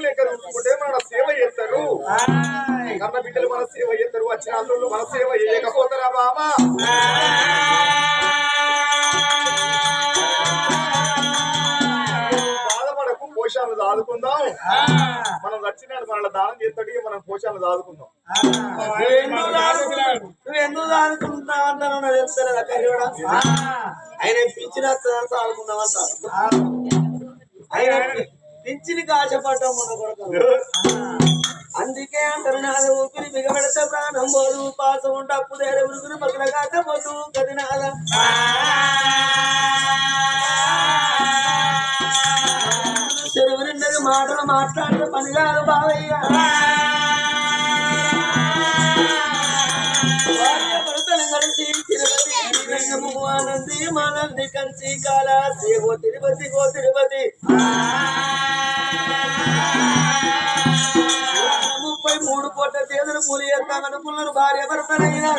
చూసుకుంటే మన సేవ చేస్తారు. కన్న బిడ్డలు మన సేవ చేస్తారు వచ్చిన అల్లుళ్ళు మన సేవ చేయకపోతారా బామా బాధపడకు పోషాలను దాదుకుందాం. మనం వచ్చినాడు మనల్ని దానం చేస్తాడు మనం పోషాలను దాదుకుందాం. నువ్వు ఎందుకు ఆడుకుంటావు అంటాను తెలుస్తలేదా కర్రీవాడ? ఆయన పిచ్చిన ఆడుకుందామంట ఆయన మన కొడుకు అందుకే అంటారు నాది ఊపిరి బిగబెడితే ప్రాణం పోదు. పాసం ఉంటే అప్పు దేరే ఉరుగురు పక్కన కాక పోదు. గది నాద. చెరువు నిండగా మాటలు మాట్లాడితే పని కాదు బావయ్య. ఆనంది మానంది కంచి ఓ తిరుపతి ఓ తిరుపతి. ముప్పై మూడు కోట్ల చేతులు పూలి భార్య భర్తలైనా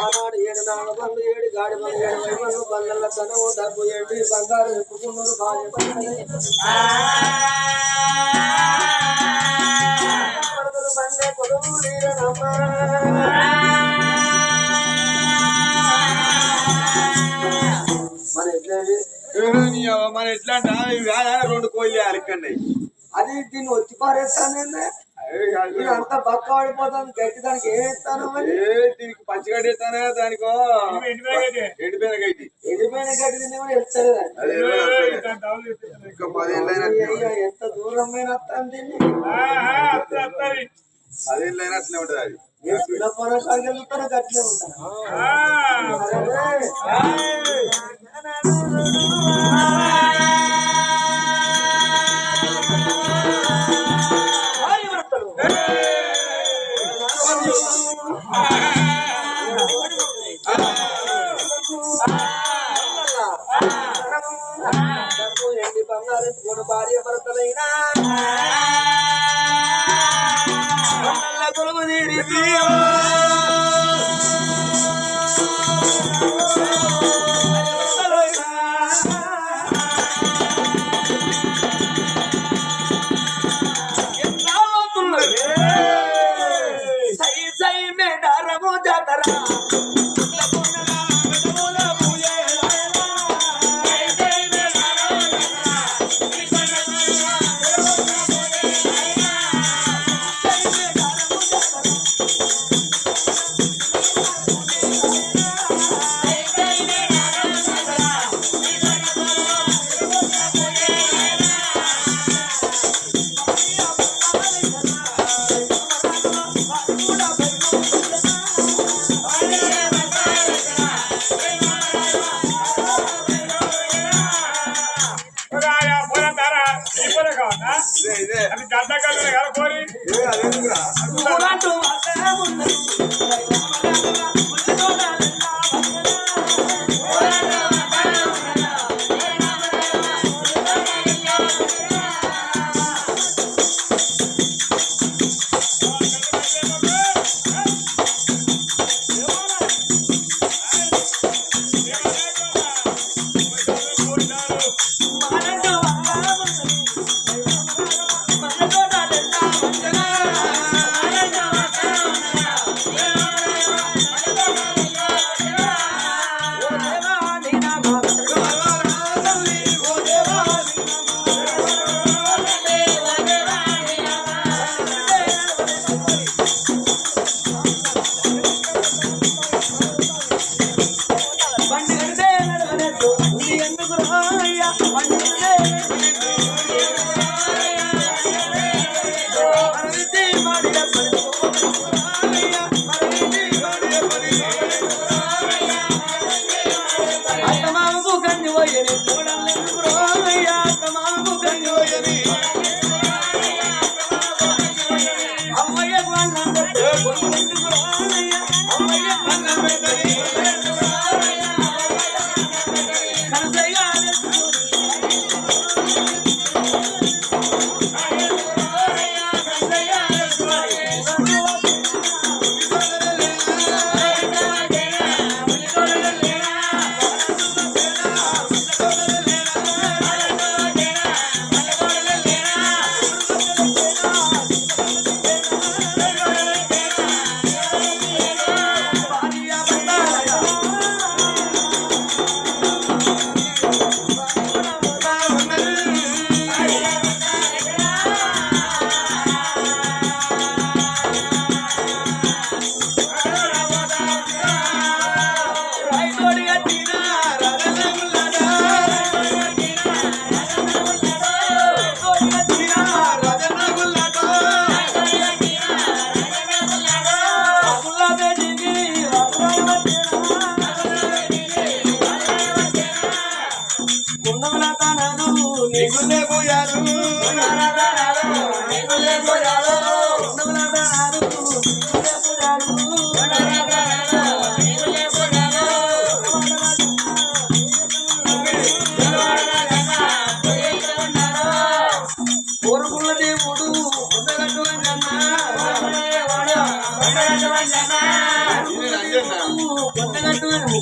ఆనాడు ఏడు నాలుగు బండ్లు ఏడు గాడి బండ్లు ఏడు వైపు బండ్ల డబ్బు ఏడు బంగారు ఎక్కుకున్నారు భార్య బండే కొడుకు మన ఎట్లా అంటే రెండు కోళ్ళు అలకండి అది దీన్ని వచ్చి పారేస్తానండి అంతా బక్క పడిపోతాను గట్టి దానికి ఏం ఇస్తాను మరి? దీనికి పచ్చిగడ్డ ఎత్తానే దానికో. ఎండిపోయిన గడ్డి ఎండిపోయిన గడ్డి కూడా పదేళ్ళైనా ఎంత దూరమైన వస్తాను దీన్ని. పదేళ్ళైనా అట్లే ఉంటది అది. పిల్ల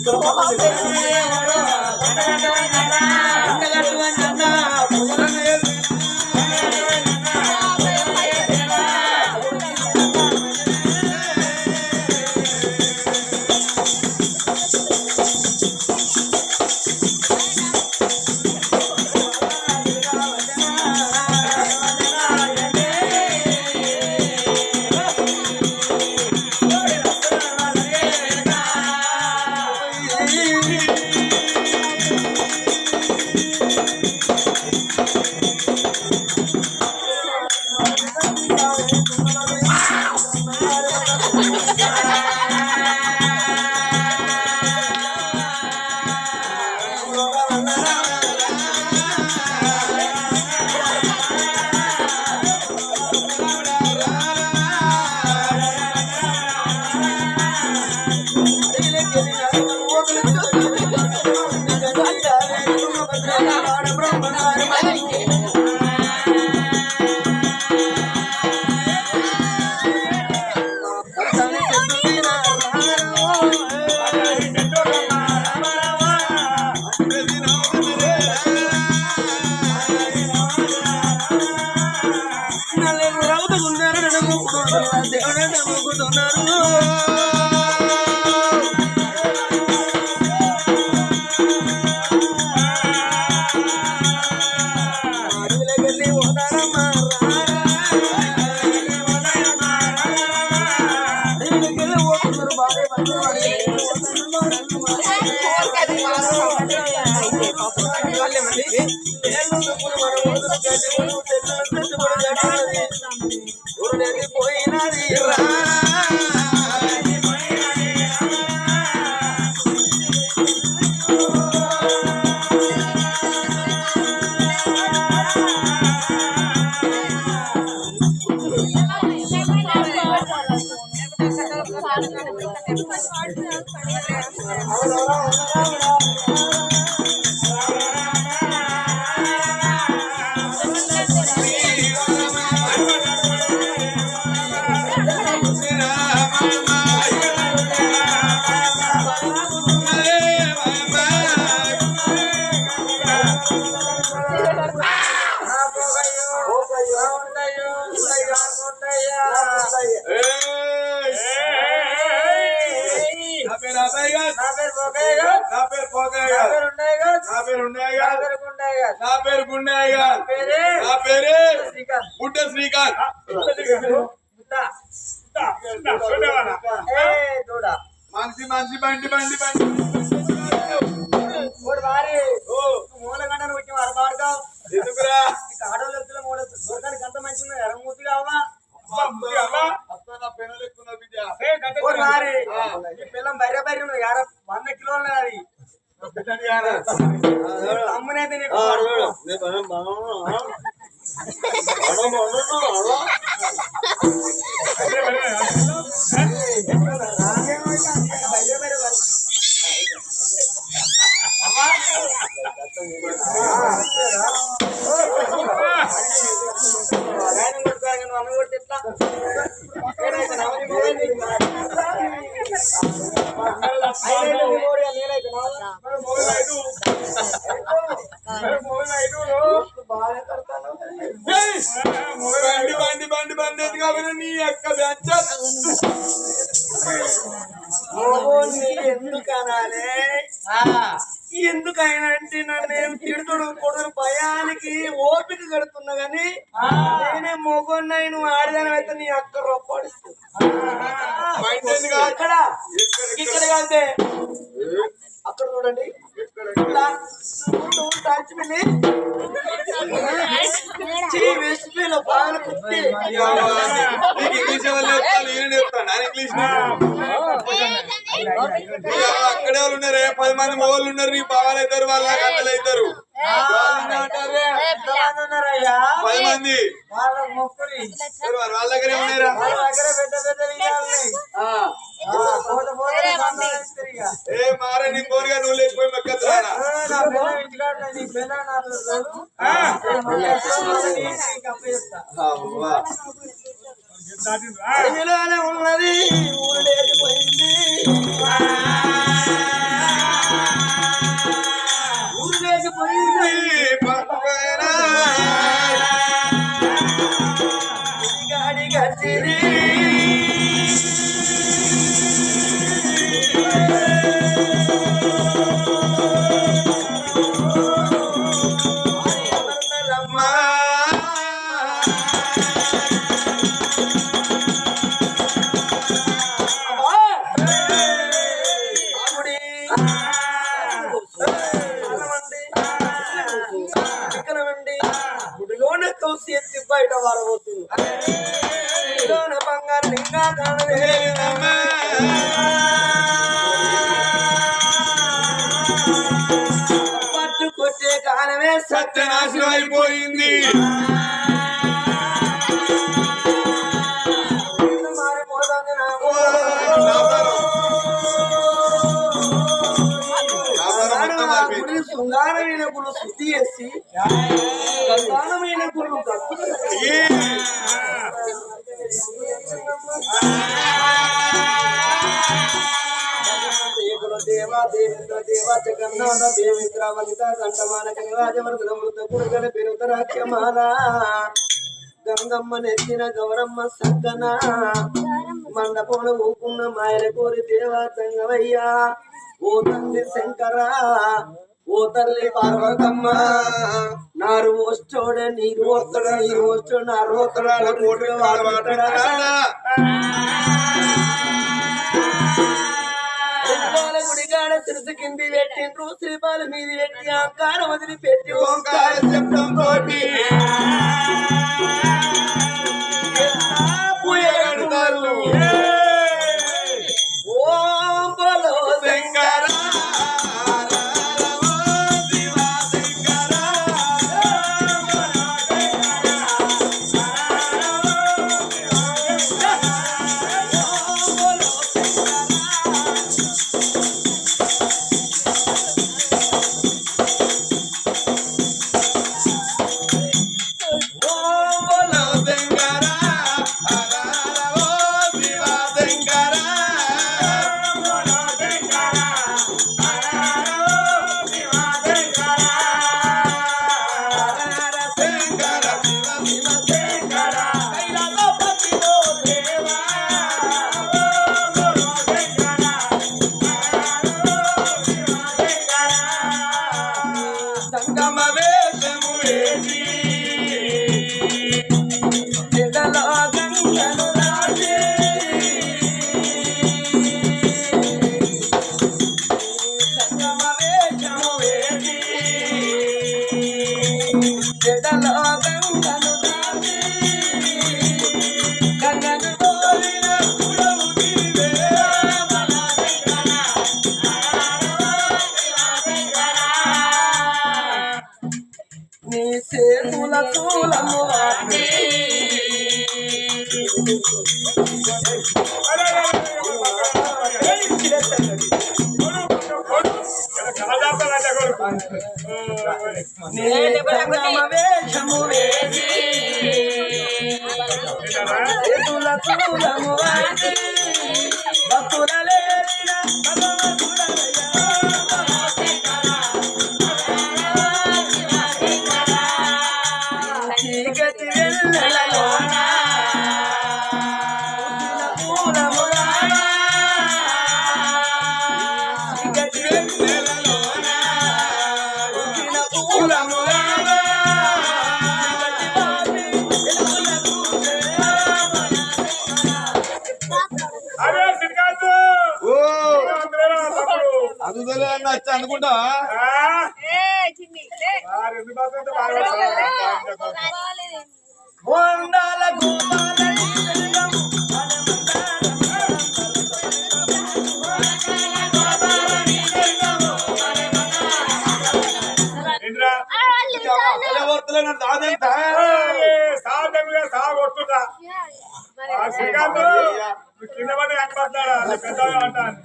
Como ఉంటుంది నా పేరు అబ్బాయి గారు. నా పేరు పోకయ్య గారు. నా పేరు ఉండయ్య గారు. నా పేరు గుండయ్య గారు. నా పేరే గుడ్డ శ్రీకాంత్. మనిషి మనిషి బండి బండి బండి. ఓ. ఎందుకురా? అత్త నా పెనలు ఎక్కువ బిడ్డ పిల్లం బర్రె బర్రె ఉన్నది యార వంద కిలోలు అది? అమ్మునైతే నీకు తిడుతుడు కొడుకు భయానికి ఓపిక కడుతున్నా గాని నేనే మొగోన్నై నువ్వు ఆడదాని అయితే నీ అక్క రొప్పడిస్తు మైండ్ ఎందుకు కాదు? ఇక్కడ ఇక్కడ కాదే. అక్కడ చూడండి. అక్కడే వాళ్ళు ఉన్నారు పది మంది. మొగోళ్ళు ఉన్నారు నీ బాగా ఇద్దరు వాళ్ళ కథలు అవుతారు పది మంది వాళ్ళ దగ్గరే ఉన్నారా ఏ మారే నీకు పోరుగా నువ్వు లేచిపోయి మెక్కెత్తురాడా ఉన్నది ఊరు లేచిపోయింది. జగన్నాథ దేవేంద్ర వనిత దండమాన కైలాజవర్ధన మృత కురగల బిరుదరాఖ్య మాలా గంగమ్మ నెచ్చిన గౌరమ్మ సగ్గన మండపంలో ఊకున్న మాయల కోరి దేవా సంగవయ్యా ఓ తండ్రి శంకరా ఓ తల్లి పార్వతమ్మ నారు వస్తోడ నీరు వస్తాడు నీరు వస్తాడు నారు వస్తాడు కోటి గుడిగాడ తిరుసు పెట్టిండ్రు శ్రీపాల మీద పెట్టి ఆకారం వదిలిపెట్టి ఓంకారం చెప్పడం కోటి సాధంగా సాగొట్టుదా శ్రీకాంత్ కింద పడి కనపడతాడా? పెద్ద అంటాను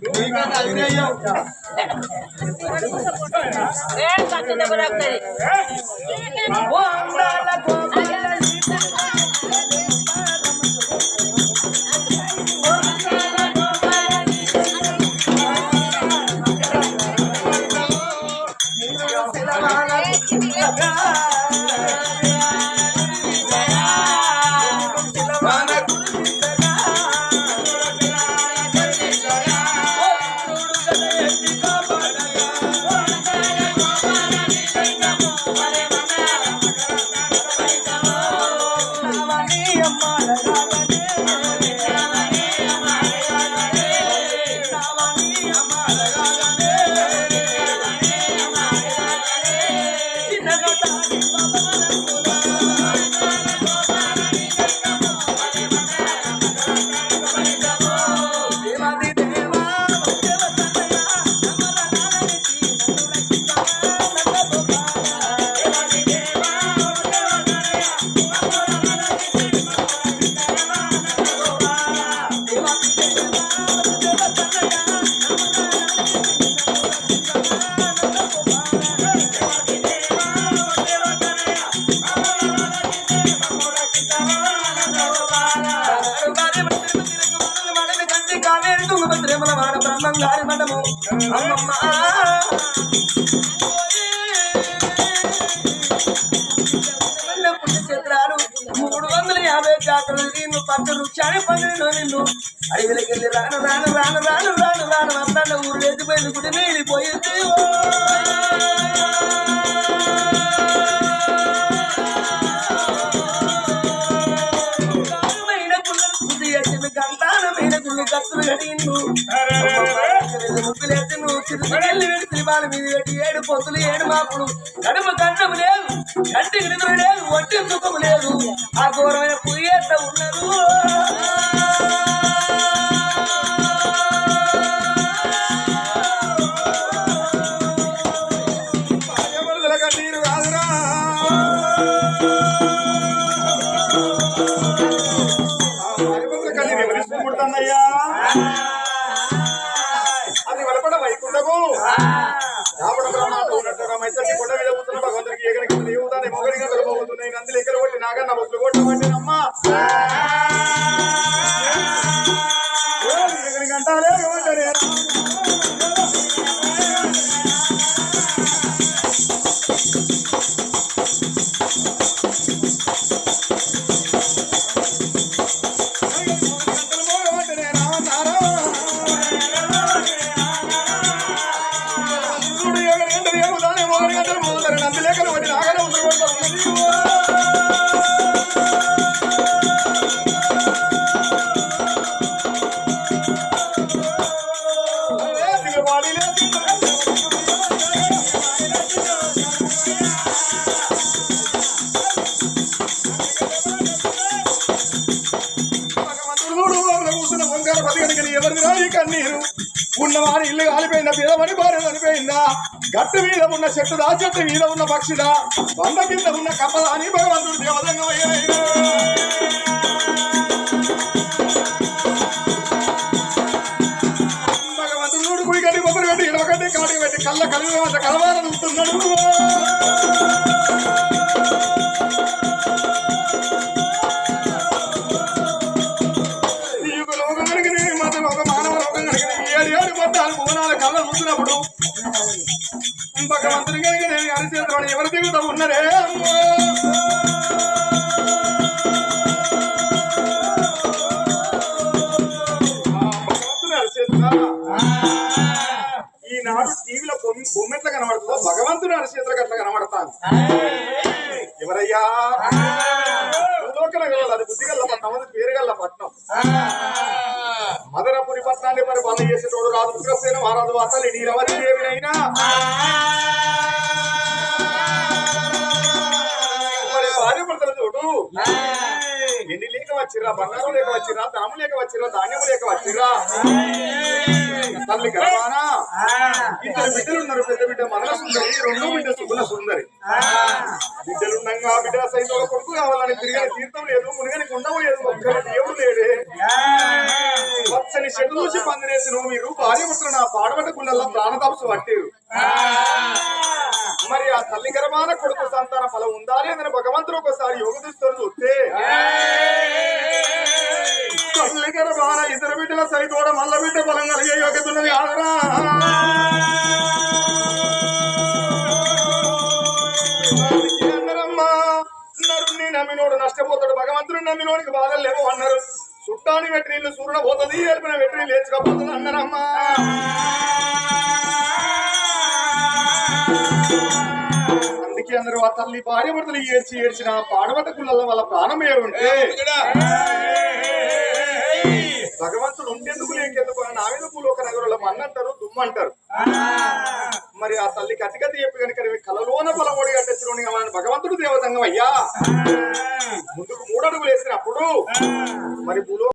విడిచి మీద పెట్టి ఏడు పొత్తులు ఏడు మాపులు. కడుమ కన్నము లేదు కంటికి నిద్ర లేదు ఒట్టి సుఖము లేదు. ఆ ఘోరమైన పుయ్యేట ఉన్నారు మారి ఇల్లు కాలిపోయిందా? పేదమని భార్య చనిపోయిందా? గట్టు మీద ఉన్న చెట్టు దా చెట్టు మీద ఉన్న పక్షిదా? వంద కింద ఉన్న కప్పదా అని భగవంతుడు దేవదంగా భగవంతుడు గుడి కట్టి కొబ్బరి పెట్టి ఇడవ కట్టి కాటి పెట్టి కళ్ళ కలిగి కలవాలని ఉంటున్నాడు భువనాల కళ్ళ చూసినప్పుడు భగవంతుని కలిగిన అరిచేతులు ఎవరు దిగుతా ఉన్నారే అమ్మో ఈనాడు టీవీలో బొమ్మ కనబడుతుందో? భగవంతుడు అరిచేతులకు అట్లా కనబడతాను వార్తలు నీరవరి దేవినైనా. భార్య చూడు ఎన్ని లేక వచ్చిర్రా? బంగారం లేక వచ్చిర్రా? ధనము లేక వచ్చిర్రా? ధాన్యము లేక వచ్చిర్రా? తల్లి గర్వానా? ఇద్దరు బిడ్డలు ఉన్నారు పెద్ద బిడ్డ మరణ సుందరి రెండో బిడ్డ సుగుణ సుందరి. బిడ్డలుండగా కొడుకు కావాలని తిరిగని తీర్థం లేదు మునిగని గుండం లేదు దేవుడు లేడే. వచ్చని చెడు చూసి పందిరేసిన మీరు భార్య నా పాడబడ్డ గుండెల్లో ప్రాణతాపసు పట్టారు. మరి ఆ తల్లి గర్భాన కొడుకు సంతాన ఫలం ఉందా లేదని భగవంతుడు ఒకసారి యోగ చూస్తే. తల్లి గర్భాన ఇద్దరు బిడ్డల సైతోడ మల్ల బిడ్డ ఫలం కలిగే యోగ్యత ఉన్నది. ఆదరా నమ్మినోడు నష్టపోతాడు. భగవంతుడు నమ్మినోడికి బాధలు లేవు అన్నారు. చుట్టాని వెట్టి నీళ్ళు సూర్యుడు పోతుంది ఏర్పిన వెట్టి నీళ్ళు లేచుకపోతుంది అన్నారమ్మా. అందుకే అందరూ ఆ తల్లి భార్య భర్తలు ఏడ్చి ఏడ్చిన పాడబట్ట కుళ్ళ వల్ల ప్రాణమే ఉంటే? భగవంతుడు ఉండేందుకు లేకెందుకు? అని నా మీద భూలోక నగరంలో మన్నంటారు దుమ్మంటారు. మరి ఆ తల్లికి అతిగతి చెప్పి కనుక కలలోన పొలమోడి కావాలని భగవంతుడు దేవతంగం అయ్యా. ముందుకు మూడడుగులు వేసినప్పుడు మరి భూలో